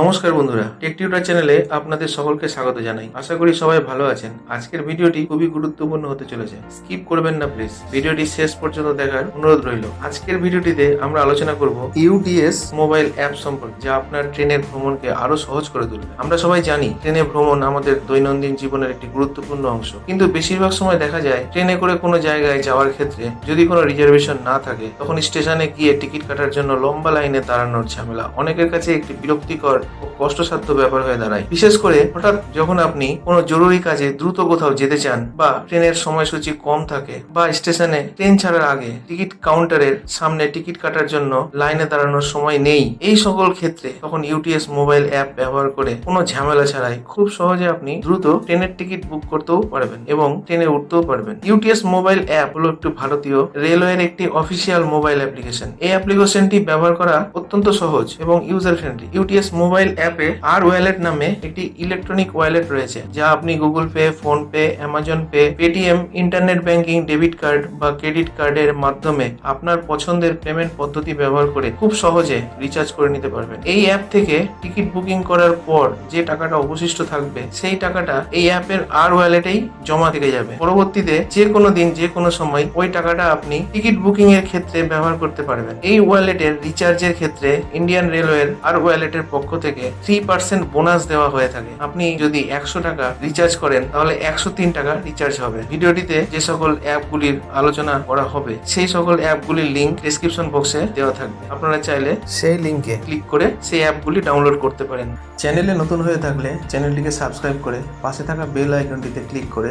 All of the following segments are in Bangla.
নমস্কার বন্ধুরা টেক টিউটার চ্যানেলে আপনাদের সকলকে স্বাগত জানাই। আশা করি সবাই ভালো আছেন। আজকের ভিডিওটি খুবই গুরুত্বপূর্ণ হতে চলেছে। স্কিপ করবেন না প্লিজ ভিডিওটি শেষ পর্যন্ত দেখার অনুরোধ রইল। আজকের ভিডিওটিতে আমরা আলোচনা করব ইউটিএস মোবাইল অ্যাপ সম্পর্কে, যা আপনার ট্রেনের ভ্রমণকে আরও সহজ করে তুলবে। আমরা সবাই জানি ট্রেনে ভ্রমণ আমাদের দৈনন্দিন জীবনের একটি গুরুত্বপূর্ণ অংশ। কিন্তু বেশিরভাগ সময় দেখা যায়, ট্রেনে করে কোনো জায়গায় যাওয়ার ক্ষেত্রে যদি কোনো রিজার্ভেশন না থাকে, তখন স্টেশনে গিয়ে টিকিট কাটার জন্য লম্বা লাইনে দাঁড়ানোর ঝামেলা। অনেকের কাছে একটি বিরক্তিকর কষ্টসাধ্য ব্যাপার হয়ে দাঁড়ায়। বিশেষ করে হঠাৎ যখন আপনি কোনো জরুরি কাজে দ্রুত কোথাও যেতে চান বা ট্রেনের সময়সূচি কম থাকে বা স্টেশনে ট্রেন ছাড়ার আগে টিকিট কাউন্টারের সামনে টিকিট কাটার জন্য লাইনে দাঁড়ানোর সময় নেই, এই সকল ক্ষেত্রে তখন ইউটিএস মোবাইল অ্যাপ ব্যবহার করে কোনো ঝামেলা ছাড়াই খুব সহজে আপনি দ্রুত ট্রেনের টিকিট বুক করতেও পারবেন এবং ট্রেনে উঠতেও পারবেন। ইউটিএস মোবাইল অ্যাপ হলো একটি ভারতীয় রেলওয়ের একটি অফিসিয়াল মোবাইল অ্যাপ্লিকেশন এই অ্যাপ্লিকেশনটি ব্যবহার করা অত্যন্ত সহজ এবং ইউজার ফ্রেন্ডলি ইউটিএস মোবাইল অ্যাপে আর ওয়ালেট নামে একটি ইলেকট্রনিক ওয়ালেট রয়েছে, যা আপনি Google Pay PhonePe Amazon Pay Paytm internet banking debit card বা ক্রেডিট কার্ডের মাধ্যমে আপনার পছন্দের পেমেন্ট পদ্ধতি ব্যবহার করে খুব সহজে রিচার্জ করে নিতে পারবেন। এই অ্যাপ থেকে টিকিট বুকিং করার পর যে টাকাটা অবশিষ্ট থাকবে, সেই টাকাটা এই অ্যাপের আর ওয়ালেটেই জমা থেকে যাবে। পরবর্তীতে যে কোনো দিন, যে কোনো সময় ওই টাকাটা আপনি টিকিট বুকিং এর ক্ষেত্রে ব্যবহার করতে পারবেন। এই ওয়ালেটের রিচার্জের ক্ষেত্রে ইন্ডিয়ান রেলওয়ের আর ওয়ালেটের পক্ষ থেকে থ্রি পার্সেন্ট বোনাস দেওয়া হয়ে থাকে। আপনি যদি একশো টাকা রিচার্জ করেন তাহলে একশো তিন টাকা রিচার্জ হবে। ভিডিওটিতে যে সকল অ্যাপগুলির আলোচনা করা হবে সেই সকল অ্যাপগুলির লিঙ্ক ডিসক্রিপশন বক্সে দেওয়া থাকবে। আপনারা চাইলে সেই লিঙ্কে ক্লিক করে সেই অ্যাপগুলি ডাউনলোড করতে পারেন। চ্যানেলে নতুন হয়ে থাকলে চ্যানেলটিকে সাবস্ক্রাইব করে পাশে থাকা বেল আইকনটিতে ক্লিক করে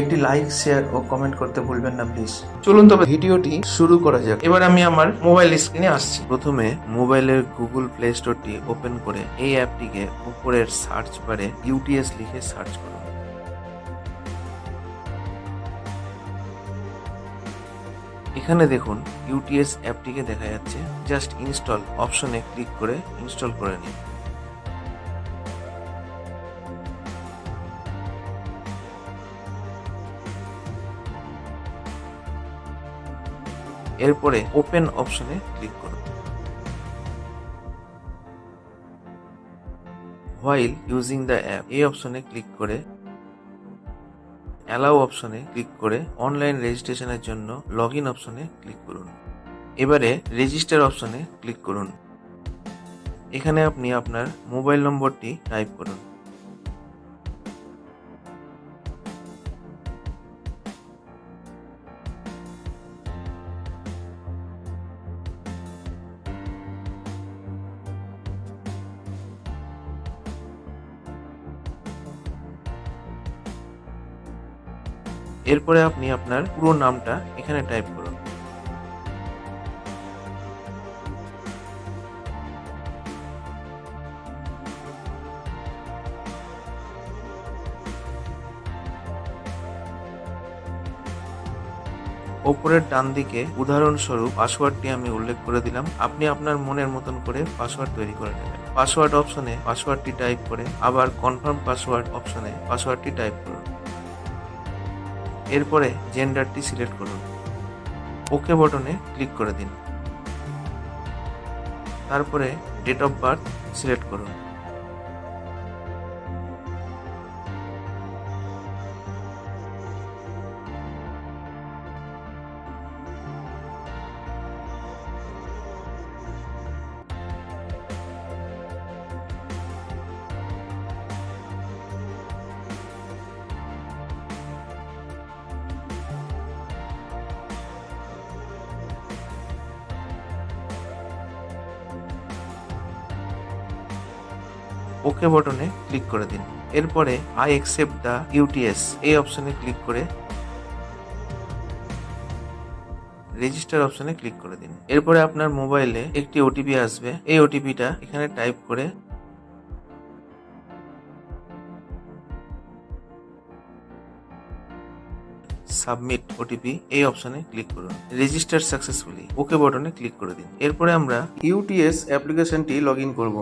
একটি লাইক শেয়ার ও কমেন্ট করতে ভুলবেন না প্লিজ চলুন তবে ভিডিওটি শুরু করা যাক। এবার আমি আমার মোবাইল স্ক্রিনে আসছি। প্রথমে মোবাইলের গুগল প্লে স্টোরটি ওপেন করে এই অ্যাপটিকে উপরের সার্চ বারে ইউটিএস লিখে সার্চ করুন এখানে দেখুন ইউটিএস অ্যাপটিকে দেখা যাচ্ছে। জাস্ট ইনস্টল অপশনে ক্লিক করে ইনস্টল করে নিন। এরপরে ওপেন অপশনে ক্লিক করুন। হোয়াইল ইউজিং দ্য অ্যাপ এই অপশনে ক্লিক করে অ্যালাউ অপশনে ক্লিক করে অনলাইন রেজিস্ট্রেশনের জন্য লগ ইন অপশনে ক্লিক করুন। এবারে রেজিস্টার অপশনে ক্লিক করুন। এখানে আপনি আপনার মোবাইল নম্বরটি টাইপ করুন। এরপরে আপনি আপনার পুরো নামটা এখানে টাইপ করুন। ওপরের ডান দিকে উদাহরণস্বরূপ পাসওয়ার্ডটি আমি উল্লেখ করে দিলাম। আপনি আপনার মনের মতন করে পাসওয়ার্ড তৈরি করে নেবেন। পাসওয়ার্ড অপশনে পাসওয়ার্ডটি টাইপ করে আবার কনফার্ম পাসওয়ার্ড অপশনে পাসওয়ার্ডটি টাইপ করুন। এরপরে জেন্ডারটি সিলেক্ট করুন। ওকে বটনে ক্লিক করে দিন। তারপরে ডেট অফ বার্থ সিলেক্ট করুন। ওকে বটনে ক্লিক করে দিন। এরপরে আই অ্যাকসেপ্ট দ্য ইউটিএস এই অপশনে ক্লিক করে রেজিস্টার অপশনে ক্লিক করে দিন। এরপরে আপনার মোবাইলে একটি ওটিপি আসবে। এই ওটিপিটা এখানে টাইপ করে সাবমিট ওটিপি এই অপশনে ক্লিক করুন। রেজিস্টার সাকসেসফুলি ওকে বটনে ক্লিক করে দিন। এরপরে আমরা ইউটিএস অ্যাপ্লিকেশনটি লগ ইন করব।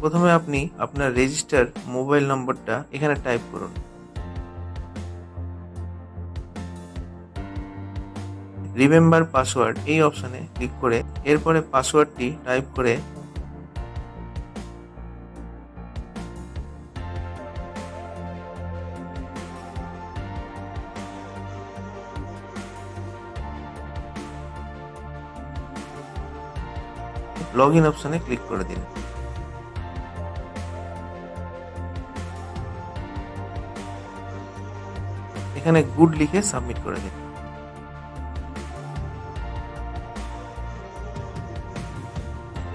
প্রথমে আপনি আপনার রেজিস্টার মোবাইল নম্বরটা এখানে টাইপ করুন। রিমেম্বার পাসওয়ার্ড এই অপশানে ক্লিক করে এরপরে পাসওয়ার্ডটি টাইপ করে লগ ইন অপশানে ক্লিক করে দিন। এখানে গুড লিখে সাবমিট করে দিন।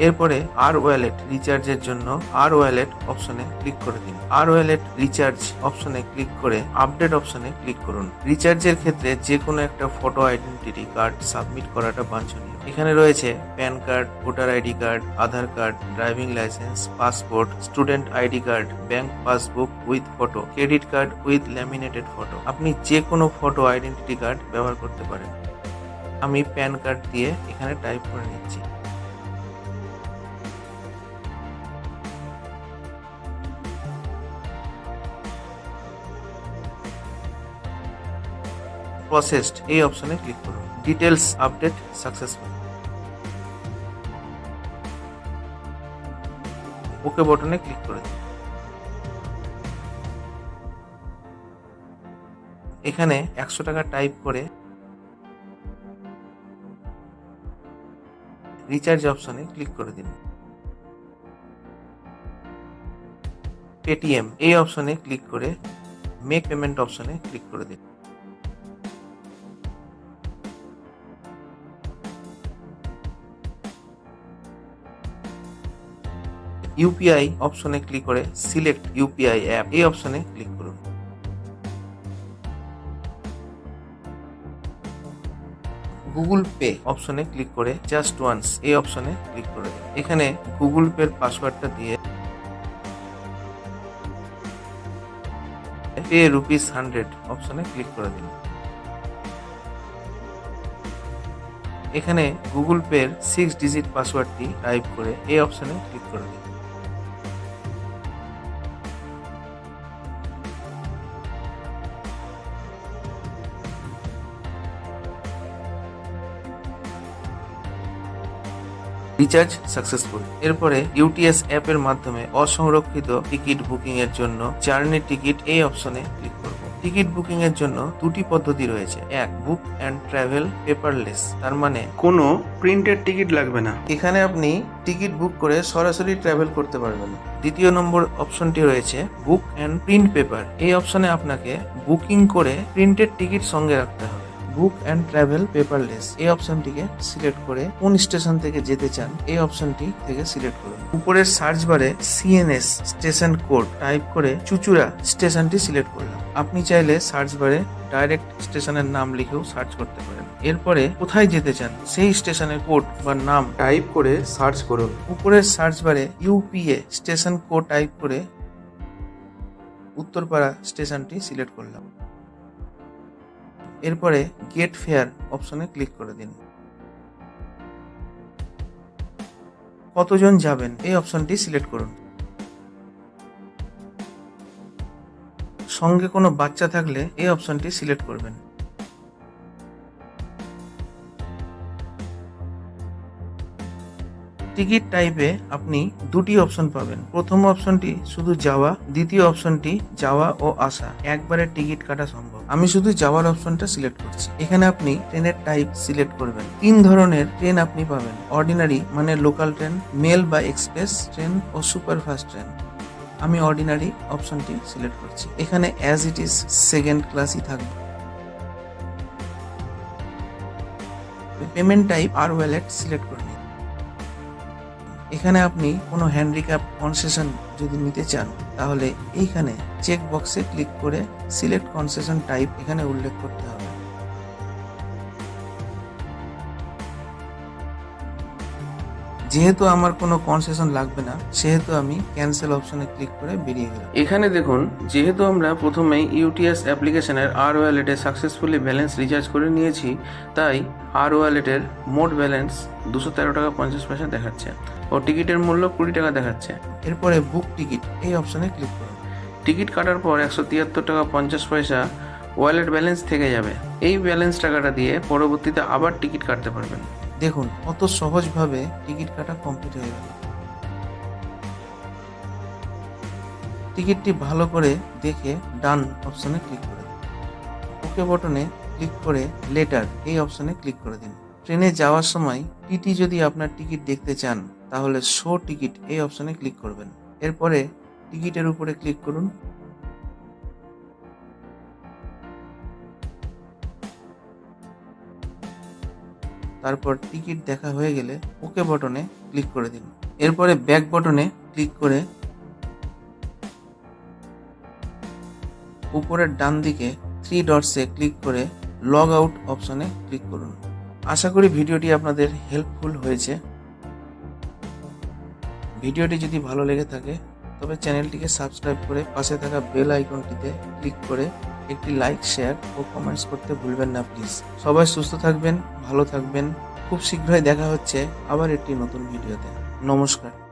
এরপরে আর ওয়ালেট রিচার্জের জন্য আর ওয়ালেট অপশনে ক্লিক করে দিন। আর ওয়ালেট রিচার্জ অপশনে ক্লিক করে আপডেট অপশনে ক্লিক করুন। রিচার্জের ক্ষেত্রে যে কোনো একটা ফটো আইডেন্টিটি কার্ড সাবমিট করাটা বাঞ্ছনীয়। এখানে রয়েছে PAN card, voter ID card, Aadhaar card, driving licence, passport, student ID card, bank passbook with photo, credit card with laminated photo. আপনি যে কোনো ফটো আইডেন্টিটি কার্ড ব্যবহার করতে পারেন। আমি প্যান কার্ড দিয়ে এখানে টাইপ করে নিচ্ছি। প্রসেসড এই অপশনে ক্লিক করুন। ডিটেলস আপডেট সাকসেসফুল ওকে বটনে ক্লিক করে দিন। এখানে একশো টাকা টাইপ করে রিচার্জ অপশনে ক্লিক করে দিন। পেটিএম এই অপশনে ক্লিক করে মেক পেমেন্ট অপশনে ক্লিক করে দিন। ইউপিআই অপশনে ক্লিক করে সিলেক্ট ইউপিআই অ্যাপ। এই অপশনে ক্লিক করুন। গুগল পে অপশনে ক্লিক করে জাস্ট ওয়ান্স এই অপশনে ক্লিক করে। এখানে গুগল পের পাসওয়ার্ডটা দিয়ে পে রুপিস হান্ড্রেড অপশনে ক্লিক করে দিন। এখানে গুগল পের সিক্স ডিজিট পাসওয়ার্ডটি টাইপ করে এই অপশনে ক্লিক করে দিন। রিচার্জ সাকসেসফুল এরপরে ইউটিএস অ্যাপের মাধ্যমে অসংরক্ষিত টিকিট বুকিং এর জন্য জার্নি টিকিট এই অপশনে ক্লিক করব। টিকিট বুকিং এর জন্য দুটি পদ্ধতি রয়েছে। এক বুক অ্যান্ড ট্রাভেল পেপারলেস তার মানে কোনো প্রিন্টেড টিকিট লাগবে না। এখানে আপনি টিকিট বুক করে সরাসরি ট্রাভেল করতে পারবেন। দ্বিতীয় নম্বর অপশনটি রয়েছে বুক অ্যান্ড প্রিন্ট পেপার এই অপশনে আপনাকে বুকিং করে প্রিন্টেড টিকিট সঙ্গে রাখতে হবে। বুক অ্যান্ড ট্রাভেল পেপারলেস এই অপশনটিকে সিলেক্ট করে কোন স্টেশন থেকে যেতে চান, এই অপশনটি থেকে সিলেক্ট করুন। উপরের সার্চ বারে সিএনএস স্টেশন কোড টাইপ করে চুচুড়া স্টেশনটি সিলেক্ট করলাম। আপনি চাইলে সার্চ বারে ডাইরেক্ট স্টেশনের নাম লিখেও সার্চ করতে পারেন। এরপরে কোথায় যেতে চান, সেই স্টেশনের কোড বা নাম টাইপ করে সার্চ করুন। উপরের সার্চ বারে ইউপিএ স্টেশন কোড টাইপ করে উত্তরপাড়া স্টেশনটি সিলেক্ট করলাম। এরপরে গেট ফেয়ার অপশনে ক্লিক করে দিন। কতজন যাবেন? এই অপশনটি সিলেক্ট করুন। সঙ্গে কোনো বাচ্চা থাকলে এই অপশনটি সিলেক্ট করবেন। টিকিট টাইপে আপনি দুটি অপশন পাবেন। প্রথম অপশনটি শুধু যাওয়া, দ্বিতীয় অপশনটি যাওয়া ও আসা। একবারে টিকিট কাটা সম্ভব। আমি শুধু যাওয়ার অপশনটা সিলেক্ট করছি। এখানে আপনি ট্রেনের টাইপ সিলেক্ট করবেন। তিন ধরনের ট্রেন আপনি পাবেন। অর্ডিনারি মানে লোকাল ট্রেন, মেল বা এক্সপ্রেস ট্রেন ও সুপারফাস্ট ট্রেন। আমি অর্ডিনারি অপশনটি সিলেক্ট করছি। এখানে অ্যাজ ইট ইজ সেকেন্ড ক্লাসই থাকবে। পেমেন্ট টাইপ আর ওয়ালেট সিলেক্ট করে নিন এখানে আপনি কোনো হ্যান্ডিক্যাপ কনসেশন যদি নিতে চান, তাহলে এইখানে চেক বক্সে ক্লিক করে সিলেক্ট কনসেশন টাইপ এখানে উল্লেখ করতে হবে। যেহেতু আমার কোনো কনসেশন লাগবে না সেহেতু আমি ক্যান্সেল অপশনে ক্লিক করে বেরিয়ে গেলাম। এখানে দেখুন যেহেতু আমরা প্রথমেই ইউটিএস অ্যাপ্লিকেশনের আর ওয়ালেটে সাকসেসফুলি ব্যালেন্স রিচার্জ করে নিয়েছি তাই আর ওয়ালেটের মোট ব্যালেন্স দুশো তেরো টাকা পঞ্চাশ পয়সা দেখাচ্ছে ও টিকিটের মূল্য কুড়ি টাকা দেখাচ্ছে। এরপরে বুক টিকিট এই অপশনে ক্লিক করুন। টিকিট কাটার পর একশো তিয়াত্তর টাকা পঞ্চাশ পয়সা ওয়ালেট ব্যালেন্স থেকে যাবে। এই ব্যালেন্স টাকাটা দিয়ে পরবর্তীতে আবার টিকিট কাটতে পারবেন। দেখুন, কত সহজভাবে টিকিট কাটা কমপ্লিট হয়ে গেল। টিকিটটি ভালো করে দেখে ডান অপশনে ক্লিক করে দিন। ওকে বটনে ক্লিক করে লেটার এই অপশনে ক্লিক করে দিন। ট্রেনে যাওয়ার সময় টিটি যদি আপনার টিকিট দেখতে চান, তাহলে শো টিকিট এই অপশনে ক্লিক করবেন। এরপরে টিকিটের উপরে ক্লিক করুন। তারপর টিকিট দেখা হয়ে গেলে ওকে বটনে ক্লিক করে দিন এরপরে ব্যাক বটনে ক্লিক করে উপরের ডান দিকে থ্রি ডটসে ক্লিক করে লগ আউট অপশনে ক্লিক করুন। আশা করি ভিডিওটি আপনাদের হেল্পফুল হয়েছে। ভিডিওটি যদি ভালো লেগে থাকে, তবে চ্যানেলটিকে সাবস্ক্রাইব করে পাশে থাকা বেল আইকনটিতে ক্লিক করে একটি লাইক শেয়ার ও কমেন্টস করতে ভুলবেন না প্লিজ সবাই সুস্থ থাকবেন, ভালো থাকবেন। খুব শীঘ্রই দেখা হচ্ছে আবার একটি নতুন ভিডিওতে নমস্কার।